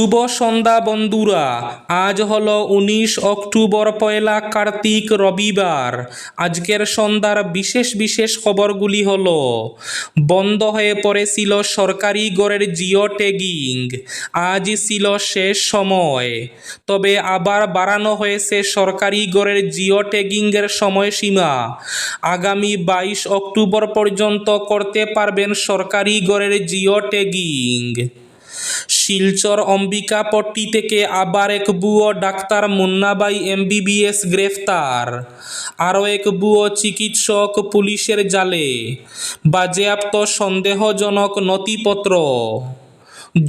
শুভ সন্ধ্যা বন্ধুরা। আজ হল উনিশ অক্টোবর, পয়লা কার্তিক, রবিবার। আজকের সন্ধ্যার বিশেষ বিশেষ খবরগুলি হল, বন্ধ হয়ে পড়েছিল সরকারি গড়ের জিও ট্যাগিং। আজ ছিল শেষ সময়। তবে আবার বাড়ানো হয়েছে সরকারি গড়ের জিও ট্যাগিংয়ের সময়সীমা। আগামী বাইশ অক্টোবর পর্যন্ত করতে পারবেন সরকারি গড়ের জিও ট্যাগিং। শিলচর অম্বিকাপট্টি থেকে আবার এক বুয়ো ডাক্তার মুন্নাবাই এমবিবিএস গ্রেফতার। আরও এক বুয়ো চিকিৎসক পুলিশের জালে। বাজেয়াপ্ত সন্দেহজনক নথিপত্র।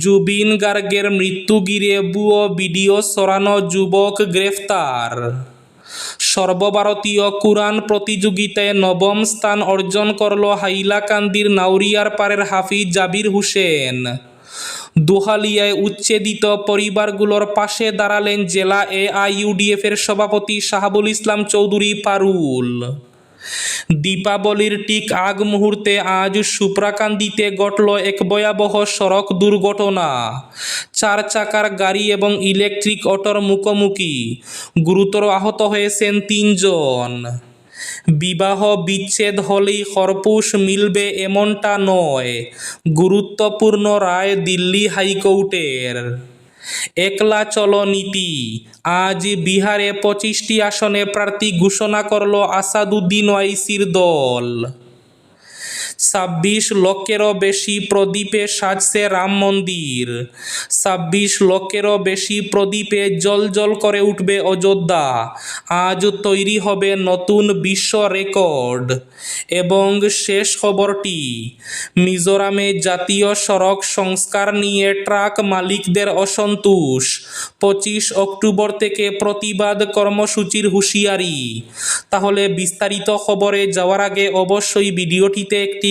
জুবিন গার্গের মৃত্যু গিরে বুয়ো ভিডিও সরানো যুবক গ্রেফতার। সর্বভারতীয় কুরআন প্রতিযোগিতায় নবম স্থান অর্জন করল হাইলাকান্দির নাউরিয়ার পাড়ের হাফিজ জাবির হোসেন। দোহালিয়ায় উচ্ছেদিত পরিবারগুলোর পাশে দাঁড়ালেন জেলা এআইইউডিএফ এর সভাপতি শাহাবুল ইসলাম চৌধুরী পারুল। দীপাবলির ঠিক আগ মুহূর্তে আজ সুপ্রাকান্দিতে ঘটল এক ভয়াবহ সড়ক দুর্ঘটনা। চার চাকার গাড়ি এবং ইলেকট্রিক অটোর মুখোমুখি। গুরুতর আহত হয়েছেন তিনজন। বিবাহ বিচ্ছেদ হলেই খরপুষ মিলবে এমনটা নয়। গুরুত্বপূর্ণ রায় দিল্লি হাইকোর্টের। একলা চলো নীতি আজ বিহারে পঁচিশটি আসনে প্রার্থী ঘোষণা করল আসাদুদ্দিন ওয়াইসির দল। ছাব্বিশ লক্ষেরও বেশি প্রদীপে সাজছে রাম মন্দির। ছাব্বিশ লক্ষেরও বেশি প্রদীপে জল জল করে উঠবে অযোধ্যা। আজ তৈরি হবে নতুন বিশ্ব রেকর্ড। এবং শেষ খবরটি, মিজোরামে জাতীয় সড়ক সংস্কার নিয়ে ট্রাক মালিকদের অসন্তোষ। পঁচিশ অক্টোবর থেকে প্রতিবাদ কর্মসূচির হুঁশিয়ারি। তাহলে বিস্তারিত খবরে যাওয়ার আগে অবশ্যই ভিডিওটিতে একটি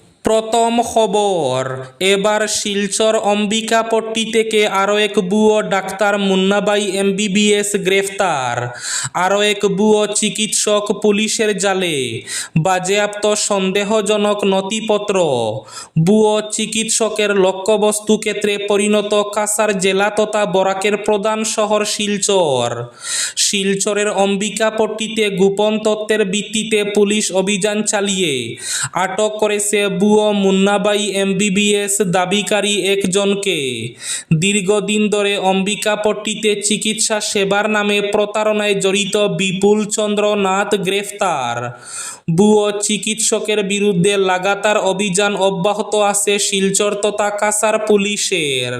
প্রথম খবর, এবার শিলচর অম্বিকাপট্টি থেকে আরও এক বুয়ো ডাক্তার মুন্নাবাই এমবিবিএস গ্রেফতার। আরও এক বুয়ো চিকিৎসক পুলিশের জালে। বাজেয়াপ্ত সন্দেহজনক নথিপত্র। বুয়ো চিকিৎসকের লক্ষ্যবস্তু ক্ষেত্রে পরিণত কাসার জেলা তথা বরাকের প্রধান শহর শিলচর। শিলচরের অম্বিকাপট্টিতে গোপন তত্ত্বের ভিত্তিতে পুলিশ অভিযান চালিয়ে আটক করেছে বুয়ো মুন্নাবাই এমবিবিএস দাবিকারী একজনকে দীর্ঘদিন ধরে অম্বিকাপট্টিতে চিকিৎসা সেবার নামে প্রতারণায় জড়িত বিপুল চন্দ্র নাথ গ্রেফতার। বুয়ো চিকিৎসকের বিরুদ্ধে লাগাতার অভিযান অব্যাহত আছে শিলচর তথা কাসার পুলিশের।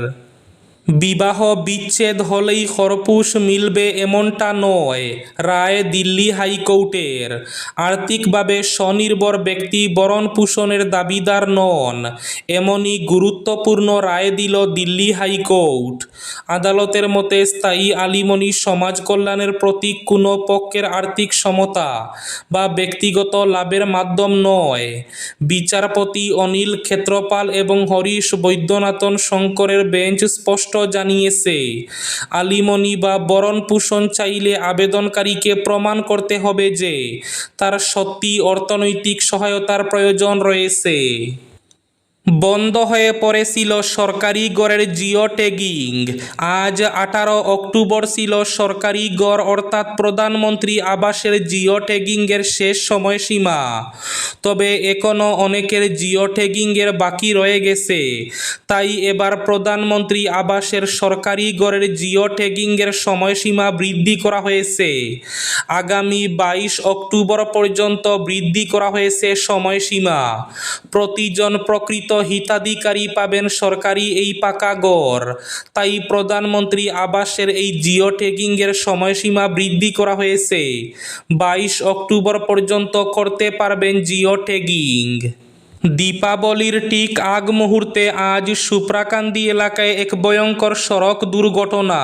বিবাহ বিচ্ছেদ হলেই খরপুশ মিলবে এমনটা নয়, রায় দিল্লি হাইকোর্টের। আর্থিকভাবে স্বনির্ভর ব্যক্তি বরণ পোষণের দাবিদার নন, এমনই গুরুত্বপূর্ণ রায় দিল দিল্লি হাইকোর্ট। আদালতের মতে স্থায়ী আলিমনি সমাজ কল্যাণের প্রতীক কোনো পক্ষের আর্থিক সমতা বা ব্যক্তিগত লাভের মাধ্যম নয়। বিচারপতি অনিল ক্ষেত্রপাল এবং হরিশ বৈদ্যনাথন শঙ্করের বেঞ্চ স্পষ্ট জানিয়েছে। আলিমনি বা বরণ পোষণ চাইলে আবেদনকারীকে প্রমাণ করতে হবে যে তার সত্যি অর্থনৈতিক সহায়তার প্রয়োজন রয়েছে। বন্ধ হয়ে পড়েছিল সরকারি গড়ের জিও ট্যাগিং। আজ আঠারো অক্টোবর ছিল সরকারি গড়, অর্থাৎ প্রধানমন্ত্রী আবাসের জিও ট্যাগিংয়ের শেষ সময়সীমা। তবে এখনও অনেকের জিও ট্যাগিংয়ের বাকি রয়ে গেছে। তাই এবার প্রধানমন্ত্রী আবাসের সরকারি গড়ের জিও ট্যাগিংয়ের সময়সীমা বৃদ্ধি করা হয়েছে। আগামী বাইশ অক্টোবর পর্যন্ত বৃদ্ধি করা হয়েছে সময়সীমা। প্রতিজন প্রকৃত হিতাধিকারী পাবেন সরকারি এই পাকা ঘর তাই প্রধানমন্ত্রী আবাসের এই জিও ট্যাগিংয়ের সময়সীমা বৃদ্ধি করা হয়েছে। বাইশ অক্টোবর পর্যন্ত করতে পারবেন জিও ট্যাগিং। দীপাবলির ঠিক আগ মুহূর্তে আজ সুপ্রাকান্দি এলাকায় এক ভয়ঙ্কর সড়ক দুর্ঘটনা।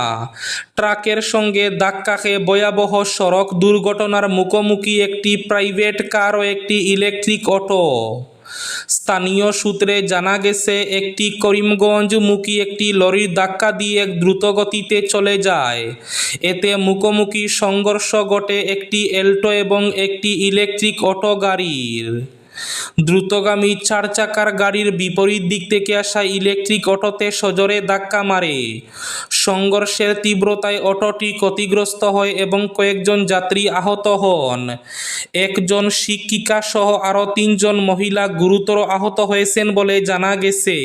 ট্রাকের সঙ্গে ধাক্কা খেয়ে ভয়াবহ সড়ক দুর্ঘটনার মুখোমুখি একটি প্রাইভেট কার ও একটি ইলেকট্রিক অটো। স্থানীয় সূত্রে জানা গেছে, একটি করিমগঞ্জ করিমগঞ্জমুখী একটি লরির ধাক্কা দিয়ে দ্রুতগতিতে চলে যায়। এতে মুখোমুখি সংঘর্ষ ঘটে একটি এল্টো এবং একটি ইলেকট্রিক অটো গাড়ির। দ্রুতগামী চার চাকার গাড়ির বিপরীত দিক থেকে আসা ইলেকট্রিক অটোতে সজোরে ধাক্কা মারে। সংঘর্ষের তীব্রতায় অটোটি ক্ষতিগ্রস্ত হয় এবং কয়েকজন যাত্রী আহত হন। একজন শিক্ষিকা সহ আরও তিনজন মহিলা গুরুতর আহত হয়েছেন বলে জানা গেছে।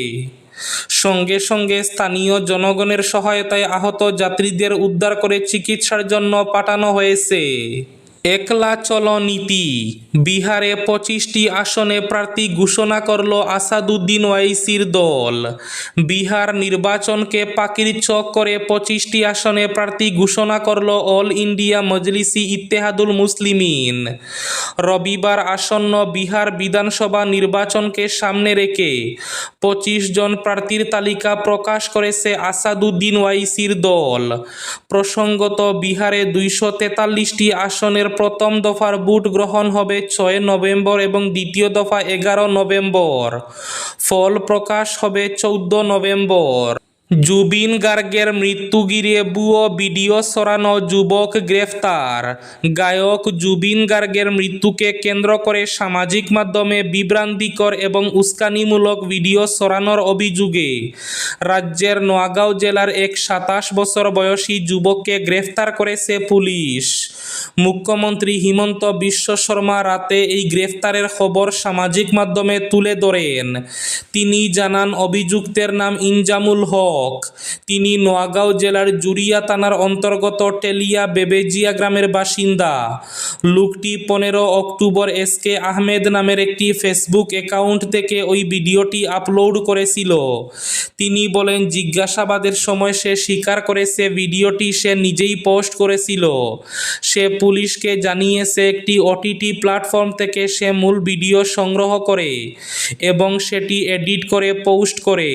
সঙ্গে সঙ্গে স্থানীয় জনগণের সহায়তায় আহত যাত্রীদের উদ্ধার করে চিকিৎসার জন্য পাঠানো হয়েছে। একলা নীতি বিহারে পঁচিশটি আসনে প্রার্থী ঘোষণা করল আসাদুদ্দিন ওয়াইসির দল। বিহার নির্বাচনকে পাকির চক করে পঁচিশটি আসনে প্রার্থী ঘোষণা করল অল ইন্ডিয়া মজলিসি ইত্তেহাদুল মুসলিমিন। রবিবার আসন্ন বিহার বিধানসভা নির্বাচনকে সামনে রেখে পঁচিশ জন প্রার্থীর তালিকা প্রকাশ করেছে আসাদুদ্দিন ওয়াইসির দল। প্রসঙ্গত বিহারে দুইশো তেতাল্লিশটি আসনের প্রথম দফার ভোট গ্রহণ হবে ছয় নভেম্বর এবং দ্বিতীয় দফা এগারো নভেম্বর। ফল প্রকাশ হবে চৌদ্দ নভেম্বর। জুবিন গার্গের মৃত্যু ঘিরে ভুয়ো ভিডিও সরানো যুবক গ্রেফতার। গায়ক জুবিন গার্গের মৃত্যুকে কেন্দ্র করে সামাজিক মাধ্যমে বিভ্রান্তিকর এবং উস্কানিমূলক ভিডিও সরানোর অভিযোগে রাজ্যের নোয়াগাঁও জেলার এক সাতাশ বছর বয়সী যুবককে গ্রেফতার করেছে পুলিশ। মুখ্যমন্ত্রী হিমন্ত বিশ্ব শর্মা রাতে এই গ্রেফতারের খবর সামাজিক মাধ্যমে তুলে ধরেন। তিনি জানান, অভিযুক্তের নাম ইনজামুল হক। তিনি নোয়াগাঁও জেলার জুরিয়া থানার অন্তর্গত টেলিয়া বেবেজিয়া গ্রামের বাসিন্দা। লোকটি পনেরো অক্টোবর এস কে আহমেদ নামের একটি ফেসবুক অ্যাকাউন্ট থেকে ওই ভিডিওটি আপলোড করেছিল। তিনি বলেন, জিজ্ঞাসাবাদের সময় সে স্বীকার করেছে ভিডিওটি সে নিজেই পোস্ট করেছিল। সে পুলিশকে জানিয়েছে, একটি ওটিটি প্ল্যাটফর্ম থেকে সে মূল ভিডিও সংগ্রহ করে এবং সেটি এডিট করে পোস্ট করে।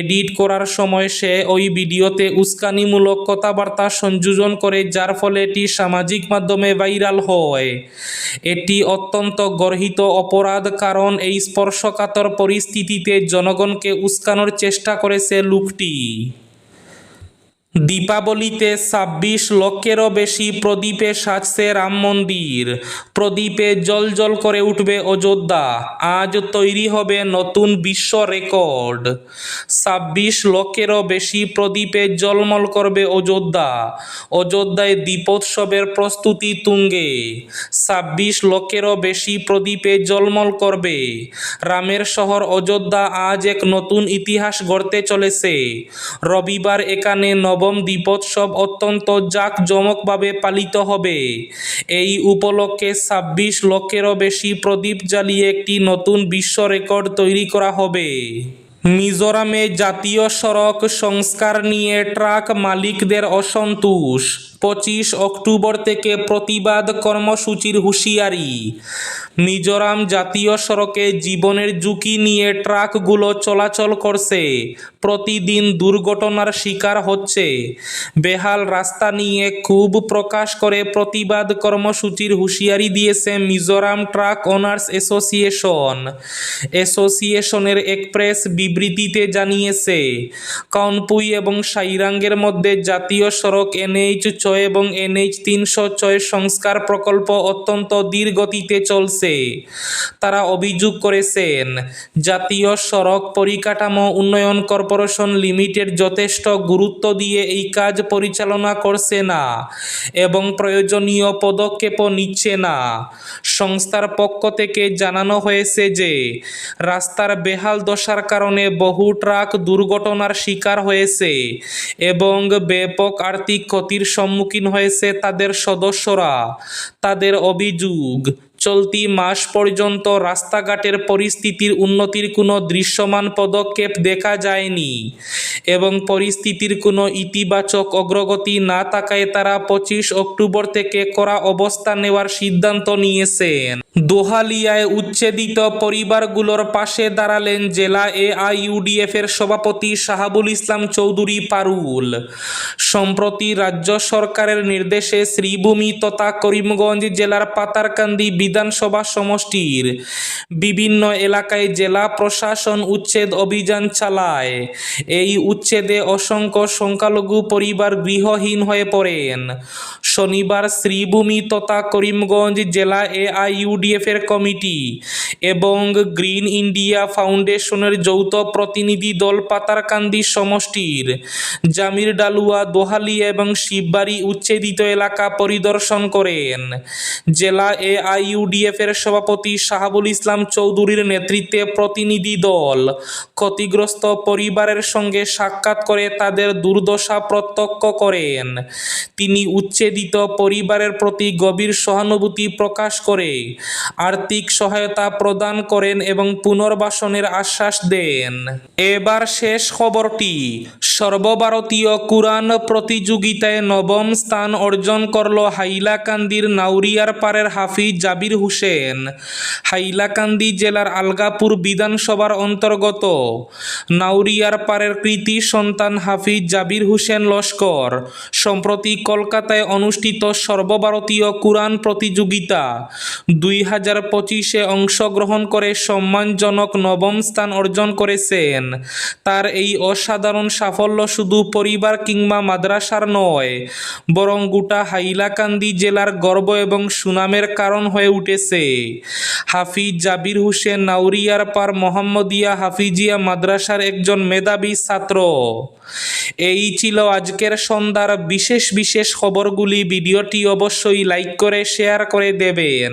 এডিট করার সময় সে ওই ভিডিওতে উস্কানিমূলক কথাবার্তা সংযোজন করে, যার ফলে এটি সামাজিক মাধ্যমে ভাইরাল হয়। এটি অত্যন্ত গর্হিত অপরাধ, কারণ এই স্পর্শকাতর পরিস্থিতিতে জনগণকে উস্কানোর চেষ্টা করেছে লোকটি। দীপাবলিতে ছাব্বিশ লক্ষেরও বেশি প্রদীপে সাজছে রাম মন্দির। প্রদীপে জল জল করে উঠবে অযোধ্যা। আজ তৈরি হবে নতুন বিশ্ব রেকর্ড। ছাব্বিশ লক্ষেরও বেশি প্রদীপে জলমল করবে অযোধ্যা। অযোধ্যায় দীপোৎসবের প্রস্তুতি তুঙ্গে। ছাব্বিশ লক্ষেরও বেশি প্রদীপে জলমল করবে। রামের শহর অযোধ্যা আজ এক নতুন ইতিহাস গড়তে চলেছে। রবিবার এখানে নবম দীপোৎসব অত্যন্ত জাঁকজমকভাবে পালিত হবে। এই উপলক্ষে ছাব্বিশ লক্ষেরও বেশি প্রদীপ জ্বালিয়ে একটি নতুন বিশ্ব রেকর্ড তৈরি করা হবে। মিজোরামে জাতীয় সড়ক সংস্কার নিয়ে ট্রাক মালিকদের অসন্তোষ। পঁচিশ অক্টোবর থেকে প্রতিবাদ কর্মসূচির হুঁশিয়ারি। মিজোরাম জাতীয় সড়কে জীবনের ঝুঁকি নিয়ে ট্রাকগুলো চলাচল করছে। প্রতিদিন দুর্ঘটনার শিকার হচ্ছে। বেহাল রাস্তা নিয়ে ক্ষোভ প্রকাশ করে প্রতিবাদ কর্মসূচির হুঁশিয়ারি দিয়েছে মিজোরাম ট্রাক ওনার্স অ্যাসোসিয়েশন। অ্যাসোসিয়েশনের এক প্রেস বিবৃতিতে জানিয়েছে কাউনপুই এবং সাইরাঙ্গের মধ্যে জাতীয় সড়ক এনএইচ ছয় এবং এনএইচ তিনশো ছয় সংস্কার প্রকল্প অত্যন্ত ধীর গতিতে চলছে। তারা অভিযোগ করেছেন, জাতীয় সড়ক পরিকাঠামো উন্নয়ন কর্পোরেশন লিমিটেড যথেষ্ট গুরুত্ব দিয়ে এই কাজ পরিচালনা করছে না এবং প্রয়োজনীয় পদক্ষেপও নিচ্ছে না। সংস্থার পক্ষ থেকে জানানো হয়েছে যে, রাস্তার বেহাল দশার কারণে বহু ট্রাক দুর্ঘটনার শিকার হয়েছে এবং ব্যাপক আর্থিক ক্ষতির সম্মুখীন হয়েছে তাদের সদস্যরা। তাদের অভিযোগ, চলতি মাস পর্যন্ত রাস্তাঘাটের পরিস্থিতির উন্নতির কোনো দৃশ্যমান পদক্ষেপ দেখা যায়নি। এবং পরিস্থিতির কোনো ইতিবাচক অগ্রগতি না থাকায় তারা পঁচিশ অক্টোবর থেকে করা অবস্থান নেওয়ার সিদ্ধান্ত নিয়েছেন। দোহালিয়ায় উচ্ছেদিত পরিবারগুলোর পাশে দাঁড়ালেন জেলা এআইইউডিএফ এর সভাপতি শাহাবুল ইসলাম চৌধুরী পারুল। সম্প্রতি রাজ্য সরকারের নির্দেশে শ্রীভূমি তথা করিমগঞ্জ জেলার পাতারকান্দি বিধানসভা সমষ্টির বিভিন্ন এলাকায় জেলা প্রশাসন উচ্ছেদ অভিযান চালায়। এই উচ্ছেদে অসংখ্য সংখ্যালঘু পরিবার গৃহহীন হয়ে পড়েন। শনিবার শ্রীভূমি তথা করিমগঞ্জ জেলা এআইইউডিএফ এর কমিটি এবং গ্রিন ইন্ডিয়া ফাউন্ডেশনের যৌথ প্রতিনিধি দল পাতারকান্দি সমষ্টির, জামির ডালুয়া, দোহালি এবং শিববাড়ি উচ্ছেদিত এলাকা পরিদর্শন করেন। জেলা এআইইউডিএফ এর সভাপতি শাহাবুল ইসলাম চৌধুরীর নেতৃত্বে প্রতিনিধি দল ক্ষতিগ্রস্ত পরিবারের সঙ্গে সাক্ষাৎ করে তাদের দুর্দশা প্রত্যক্ষ করেন। তিনি উচ্ছেদিত পরিবারের প্রতি গভীর সহানুভূতি প্রকাশ করে, আর্থিক সহায়তা প্রদান করেন এবং পুনর্বাসনের আশ্বাস দেন। এবার শেষ খবরটি, সর্বভারতীয় কুরআন প্রতিযোগিতায় নবম স্থান অর্জন করল হাইলাকান্দির নাউরিয়ার পাড়ের হাফিজ জাবির হোসেন। হাইলাকান্দি জেলার আলগাপুর বিধানসভার অন্তর্গত নাউরিয়ার পাড়ের কৃতি সন্তান হাফিজ জাবির হোসেন লস্কর। সম্প্রতি কলকাতায় অনুষ্ঠিত সর্বভারতীয় কুরআন প্রতিযোগিতা। দুই হাজার পঁচিশে অংশগ্রহণ করে সম্মানজনক নবম স্থান অর্জন করেছেন। তার এই অসাধারণ সাফল্য শুধু পরিবার কিংবা মাদ্রাসার নয়, বরং গোটা হাইলাকান্দি জেলার গর্ব এবং সুনামের কারণ হয়ে উঠেছে। হাফিজ জাবির হোসেন নাউরিয়ার পার মোহাম্মদিয়া হাফিজিয়া মাদ্রাসার একজন মেধাবী ছাত্র। এই ছিল আজকের সন্ধ্যার বিশেষ বিশেষ খবরগুলি। ভিডিওটি অবশ্যই লাইক করে শেয়ার করে দেবেন।